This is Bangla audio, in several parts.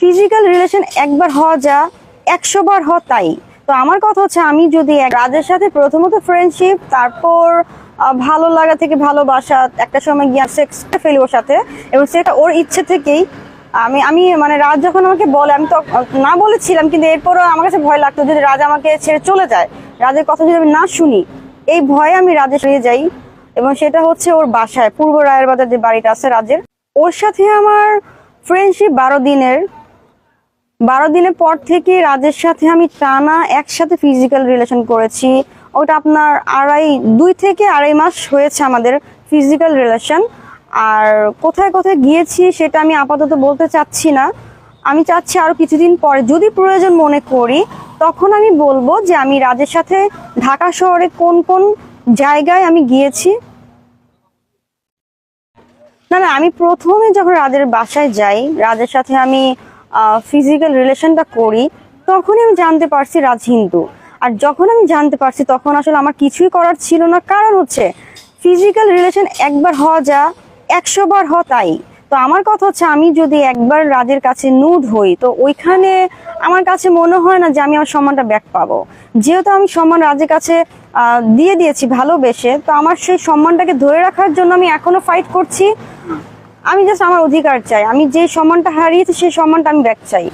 ফিজিক্যাল রিলেশন একবার হওয়া যা, একশো বার হওয়া তাই। তো আমার কথা হচ্ছে, আমি যদি রাজের সাথে প্রথমত ফ্রেন্ডশিপ তারপর ভালো লাগা থেকে ভালোবাসা, একটা সময় গিয়ে সেক্স ফেলি ওর সাথে, এবং সেটা ওর ইচ্ছে থেকেই, আমি আমি মানে রাজ যখন আমাকে বলে, আমি তো, না বলেছিলাম, কিন্তু এরপরও আমার কাছে ভয় লাগতো যদি রাজ আমাকে ছেড়ে চলে যায়। রাজের কথা যদি আমি না শুনি, এই ভয়ে আমি রাজে সরিয়ে যাই, এবং সেটা হচ্ছে ওর বাসায়, পূর্ব রায়ের বাজার যে বাড়িটা আছে রাজের, ওর সাথে আমার ফ্রেন্ডশিপ বারো দিনের। বারো দিনের পর থেকে রাজের সাথে আমি টানা একসাথে ফিজিক্যাল রিলেশন করেছি। ওটা আপনার আড়াই, দুই থেকে আড়াই মাস হয়েছে আমাদের ফিজিক্যাল রিলেশন আর কোথায় কোথায় গিয়েছি সেটা আমি আপাতত বলতে চাচ্ছি না। আমি চাচ্ছি আরও কিছুদিন পরে, যদি প্রয়োজন মনে করি, তখন আমি বলব যে আমি রাজের সাথে ঢাকা শহরে কোন কোন জায়গায় আমি গিয়েছি। না না, আমি প্রথমে যখন রাজের বাসায় যাই, রাজের সাথে আমি ফিজিক্যাল রিলেশনটা করি, তখনই আমি জানতে পারছি রাজ হিন্দু। আর যখন আমি জানতে পারছি, তখন আসলে আমার কিছুই করার ছিল না। কারণ হচ্ছে ফিজিক্যাল রিলেশন একবার হওয়া যা, একশো বার হওয়া তাই। তো আমার কথা হচ্ছে, আমি যদি একবার রাজের কাছে নুড হই, তো ওইখানে আমার কাছে মনে হয় না যে আমি আমার সম্মানটা ব্যাক পাবো। যেহেতু আমি সম্মান রাজের কাছে দিয়ে দিয়েছি ভালোবেসে, তো আমার সেই সম্মানটাকে ধরে রাখার জন্য আমি এখনও ফাইট করছি। আমি জাস্ট আমার অধিকার চাই। আমি যে সম্মানটা হারিয়েছি, সেই সম্মানটা আমি ব্যাক চাই।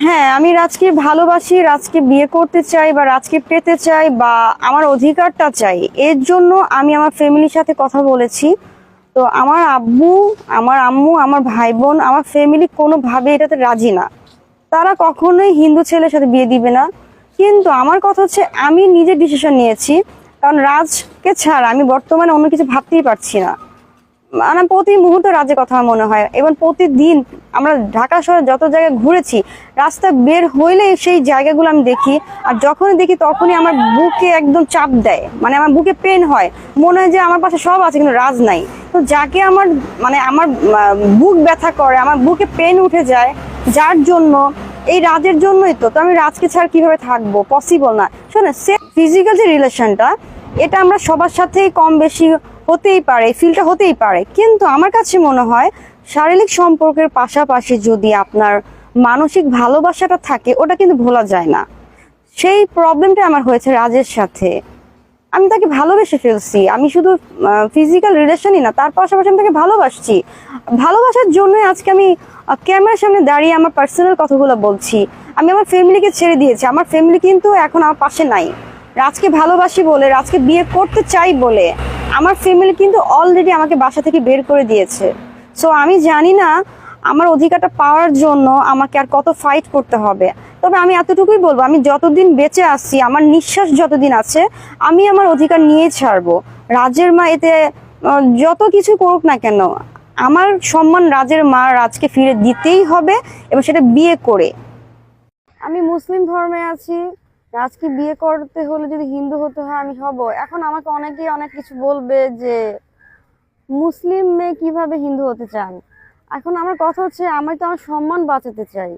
হ্যাঁ আমি রাজকে ভালোবাসি, রাজকে বিয়ে করতে চাই বা রাজকে পেতে চাই বা আমার অধিকারটা চাই। এর জন্য আমি আমার ফ্যামিলির সাথে কথা বলেছি। তো আমার আব্বু, আমার আম্মু, আমার ভাই বোন আমার ফ্যামিলি কোনোভাবে এটাতে রাজি না। তারা কখনোই হিন্দু ছেলের সাথে বিয়ে দিবে না। কিন্তু আমার কথা হচ্ছে, আমি নিজে ডিসিশন নিয়েছি। কারণ রাজকে ছাড়া আমি বর্তমানে অন্য কিছু ভাবতেই পারছি না। মানে প্রতি মুহূর্তে রাজের কথা মনে হয়। এবং প্রতিদিন আমরা ঢাকা শহরে যত জায়গায় ঘুরেছি, রাস্তা বের হইলেই সেই জায়গাগুলো আমি দেখি। আর যখনই দেখি তখনই আমার বুকে একদম চাপ দেয়। মানে আমার বুকে পেন হয়। মনে হয় যে আমার পাশে সব আছে, কিন্তু রাজ নাই। তো যাকে আমার মানে আমার বুক ব্যথা করে, আমার বুকে পেন উঠে যায়, যার জন্য, এই রাজের জন্যই তো। তো আমি রাজকে ছাড়া কীভাবে থাকব? পসিবল না। শোনে সে ফিজিক্যাল যে রিলেশনটা এটা আমরা সবার সাথেই কম বেশি হতেই পারে ফিলটা হতেই পারে। কিন্তু আমার কাছে মনে হয়, শারীরিক সম্পর্কের পাশাপাশি যদি আপনার মানসিক ভালোবাসাটা থাকে, ওটা কিন্তু ভোলা যায় না। সেই প্রবলেমটা আমার হয়েছে রাজের সাথে। আমি তাকে ভালোবেসে ফেলছি। আমি শুধু ফিজিক্যাল রিলেশনই না, তার পাশাপাশি আমি তাকে ভালোবাসছি। ভালোবাসার জন্যই আজকে আমি ক্যামেরার সামনে দাঁড়িয়ে আমার পার্সোনাল কথাগুলো বলছি। আমি আমার ফ্যামিলিকে ছেড়ে দিয়েছি। আমার ফ্যামিলি কিন্তু এখন আমার পাশে নাই। রাজকে ভালোবাসি বলে, রাজকে বিয়ে করতে চাই বলে। আমার ফ্যামিলি কিন্তু অলরেডি আমাকে বাসা থেকে বের করে দিয়েছে। সো আমি জানি না আমার অধিকারটা পাওয়ার জন্য আমাকে আর কত ফাইট করতে হবে। তবে আমি এতটুকুই বলব, আমি যতদিন বেঁচে আসছি আমার নিঃশ্বাস যতদিন আছে, আমি আমার অধিকার নিয়ে ছাড়বো। রাজের মা এতে যত কিছু করুক না কেন, আমার সম্মান রাজের মা রাজকে ফিরে দিতেই হবে এবং সেটা বিয়ে করে। আমি মুসলিম ধর্মে আছি রাজকে বিয়ে করতে হলে যদি হিন্দু হতে হয় আমি হব। এখন আমাকে অনেকেই অনেক কিছু বলবে যে মুসলিম মেয়ে কীভাবে হিন্দু হতে চান? এখন আমার কথা হচ্ছে আমি তো আমার সম্মান বাঁচাতে চাই।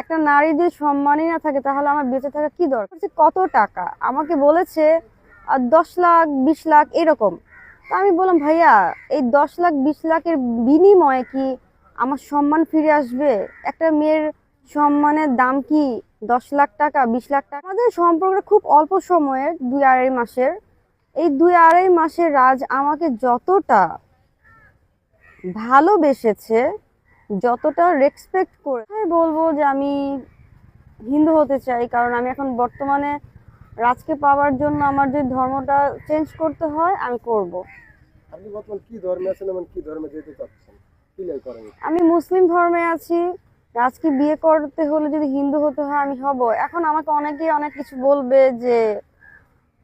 একটা নারী যদি সম্মানই না থাকে তাহলে আমার বেঁচে থাকা কি দরকার? কত টাকা? আমাকে বলেছে আহ, দশ লাখ বিশ লাখ এরকম। তা আমি বললাম ভাইয়া এই দশ লাখ বিশ লাখের বিনিময়ে কি আমার সম্মান ফিরে আসবে? একটা মেয়ের সম্মানের দাম কি দশ লাখ টাকা বিশ লাখ টাকা। আমাদের সম্পর্কটা খুব অল্প সময়ের দুই আড়াই মাসের। এই দুই আড়াই মাসের রাজ আমাকে যতটা ভালোবেসেছে যতটা রেসপেক্ট করে আমি বলব যে আমি হিন্দু হতে চাই কারণ আমি এখন বর্তমানে রাজকে পাওয়ার জন্য আমার যে ধর্মটা চেঞ্জ করতে হয় আমি করব। আপনি বর্তমান কি ধর্মে আছেন এবং কি ধর্মে যেতে চাচ্ছেন? আমি মুসলিম ধর্মে আছি। রাজকে বিয়ে করতে হলে যদি হিন্দু হতে হয় আমি হব। এখন আমাকে অনেকেই অনেক কিছু বলবে যে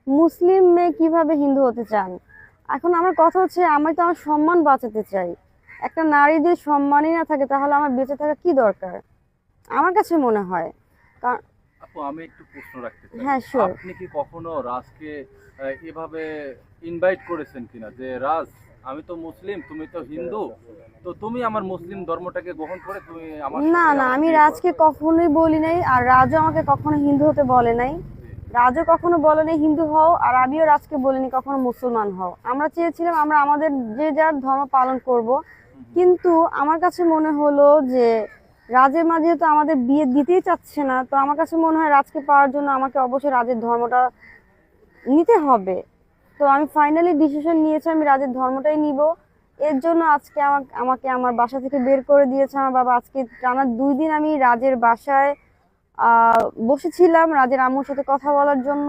মুসলিম মেয়ে কীভাবে হিন্দু হতে চান? এখন আমার কথা হচ্ছে আমি তো আমার সম্মান বাঁচাতে চাই। একটা নারী যদি সম্মানই না থাকে তাহলে আমার বেঁচে থাকা কি দরকার? আমার কাছে মনে হয়। কারণ আপু আমি একটু প্রশ্ন রাখতে চাই। হ্যাঁ. আপনি কি কখনো রাজকে এভাবে ইনভাইট করেছেন কিনা? যে রাজ আমি তো মুসলিম তুমি তো হিন্দু তো তুমি আমার মুসলিম ধর্মটাকে গ্রহণ করে তুমি আমার না না আমি রাজকে কখনোই বলি নাই আর রাজও আমাকে কখনো হিন্দু হতে বলে নাই। রাজও কখনো বলে নাই হিন্দু হও আর আমিও রাজকে বলিনি কখনো মুসলমান হও। আমরা চেয়েছিলাম আমরা আমাদের যে যার ধর্ম পালন করব কিন্তু আমার কাছে মনে হলো যে রাজের মা যেহেতু আমাদের বিয়ে দিতেই চাচ্ছে না তো আমার কাছে মনে হয় রাজকে পাওয়ার জন্য আমাকে অবশ্যই রাজের ধর্মটা নিতে হবে। তো আমি ফাইনালি ডিসিশন নিয়েছি, আমি রাজের ধর্মটাই নিব। এর জন্য আজকে আমাকে আমাকে আমার বাসা থেকে বের করে দিয়েছে আমার বাবা। আজকে টানা দুই দিন আমি রাজের বাসায় বসেছিলাম রাজের আম্মুর সাথে কথা বলার জন্য।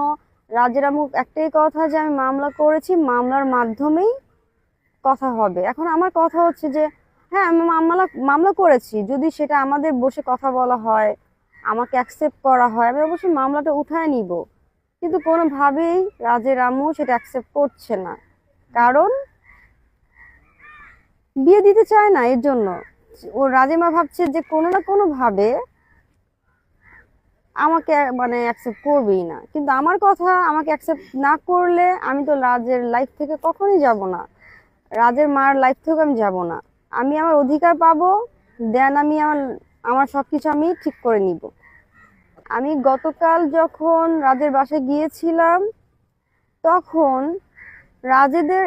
রাজের আম্মু একটাই কথা যে, আমি মামলা করেছি, মামলার মাধ্যমেই কথা হবে। এখন আমার কথা হচ্ছে যে হ্যাঁ আমি মামলা মামলা করেছি। যদি সেটা আমাদের বসে কথা বলা হয়, আমাকে অ্যাকসেপ্ট করা হয়, আমি অবশ্যই মামলাটা উঠায় নিব। কিন্তু কোনোভাবেই রাজের আম্মু সেটা অ্যাকসেপ্ট করছে না। কারণ বিয়ে দিতে চায় না, এর জন্য। ও রাজেমা ভাবছে যে কোনো না কোনোভাবে আমাকে মানে অ্যাকসেপ্ট করবেই না। কিন্তু আমার কথা আমাকে অ্যাকসেপ্ট না করলে আমি তো রাজের লাইফ থেকে কখনই যাব না। রাজের মার লাইফ থেকে আমি যাব না। আমি আমার অধিকার পাবো দেন আমি আমার আমার সব কিছু আমি ঠিক করে নিব। আমি গতকাল যখন রাজের বাসায় গিয়েছিলাম, তখন রাজেদের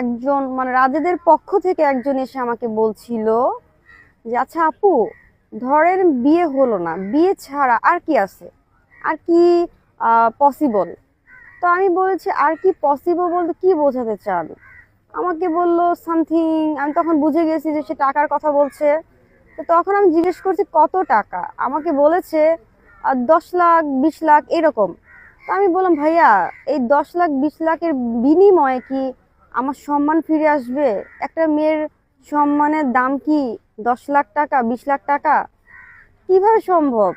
একজন মানে রাজেদের পক্ষ থেকে একজন এসে আমাকে বলছিল যে আচ্ছা আপু, ধরেন বিয়ে হলো না, বিয়ে ছাড়া আর কি আছে? আর কি পসিবল তো আমি বলেছি, আর কি পসিবল বলতে কি বোঝাতে চান? আমাকে বলল সামথিং আমি তখন বুঝে গেছি যে সে টাকার কথা বলছে। তো তখন আমি জিজ্ঞেস করছি, কত টাকা? আমাকে বলেছে দশ লাখ, বিশ লাখ এরকম। তো আমি বললাম, ভাইয়া, এই দশ লাখ, বিশ লাখের বিনিময়ে কি আমার সম্মান ফিরে আসবে? একটা মেয়ের সম্মানের দাম কি দশ লাখ টাকা, বিশ লাখ টাকা? কীভাবে সম্ভব?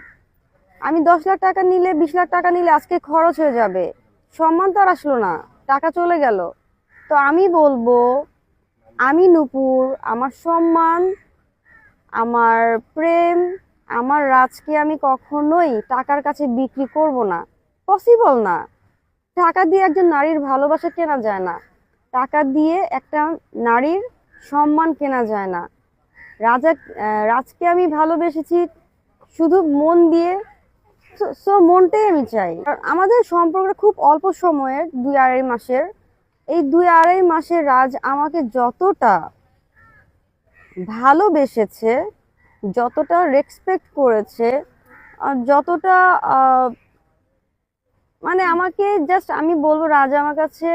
আমি দশ লাখ টাকা নিলে, বিশ লাখ টাকা নিলে আজকে খরচ হয়ে যাবে। সম্মান তো আর আসলো না, টাকা চলে গেল। তো আমি বলব, আমি নূপুর, আমার সম্মান, আমার প্রেম আমার রাজকে আমি কখনোই টাকার কাছে বিক্রি করব না? পসিবল না। টাকা দিয়ে একজন নারীর ভালোবাসা কেনা যায় না। টাকা দিয়ে একটা নারীর সম্মান কেনা যায় না। রাজা রাজকে আমি ভালোবেসেছি শুধু মন দিয়ে। সো মনটাই আমি চাই। আমাদের সম্পর্কটা খুব অল্প সময়ের, দুই আড়াই মাসের। এই দুই আড়াই মাসের রাজ আমাকে যতটা ভালোবেসেছে যতটা রেসপেক্ট করেছে যতটা মানে আমাকে জাস্ট আমি বলব রাজা আমার কাছে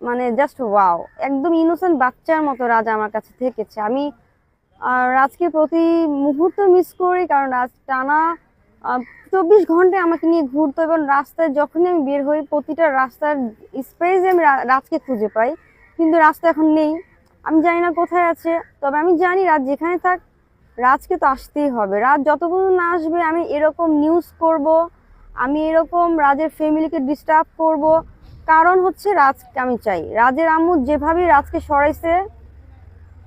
মানে জাস্ট ওয়াও একদম ইনোসেন্ট বাচ্চার মতো রাজা আমার কাছে থেকেছে। আমি রাজকে প্রতি মুহূর্ত মিস করি, কারণ রাজ টানা চব্বিশ ঘন্টায় আমাকে নিয়ে ঘুরতো এবং রাস্তায় যখনই আমি বের হই, প্রতিটা রাস্তার স্পেসে আমি রাজকে খুঁজে পাই। কিন্তু রাস্তা এখন নেই। আমি জানি না কোথায় আছে, তবে আমি জানি রাজ যেখানে থাক রাজকে তো আসতেই হবে। রাজ যত পর্যন্ত না আসবে, আমি এরকম নিউজ করব, আমি এরকম রাজের ফ্যামিলিকে ডিস্টার্ব করব। কারণ হচ্ছে রাজকে আমি চাই। রাজের আম্মু যেভাবে রাজকে সরাইছে,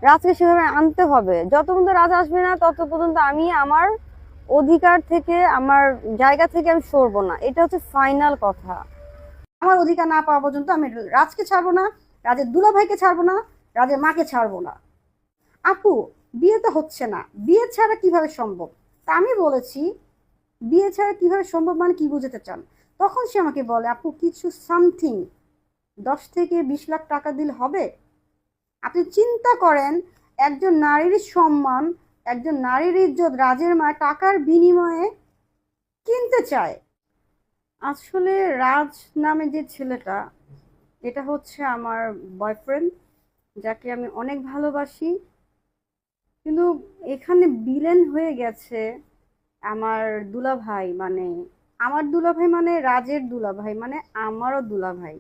রাজকে সেভাবে আনতে হবে। যত পর্যন্ত রাজ আসবে না, তত পর্যন্ত আমি আমার অধিকার থেকে, আমার জায়গা থেকে আমি সরবো না। এটা হচ্ছে ফাইনাল কথা। আমার অধিকার না পাওয়া পর্যন্ত আমি রাজকে ছাড়বো না, রাজের দুলাভাইকে ছাড়বো না, রাজের মাকে ছাড়বো না। আপু বিয়ে তো হচ্ছে না। বিয়ে ছাড়া কীভাবে সম্ভব? তা আমি বলেছি, বিয়ে ছাড়া কীভাবে সম্ভব মানে কি বুঝতে চান? তখন সে আমাকে বলে, আপু, কিছু সামথিং দশ থেকে বিশ লাখ টাকা দিলে হবে? আপনি চিন্তা করেন, একজন নারীর সম্মান, একজন নারীর ইজ্জত রাজের মা টাকার বিনিময়ে কিনতে চায়। আসলে রাজ নামে যে ছেলেটা, এটা হচ্ছে আমার বয়ফ্রেন্ড যাকে আমি অনেক ভালোবাসি। কিন্তু এখানে বিলেন হয়ে গেছে আমার দুলাভাই মানে আমার দুলাভাই মানে রাজের দুলাভাই মানে আমারও দুলাভাই।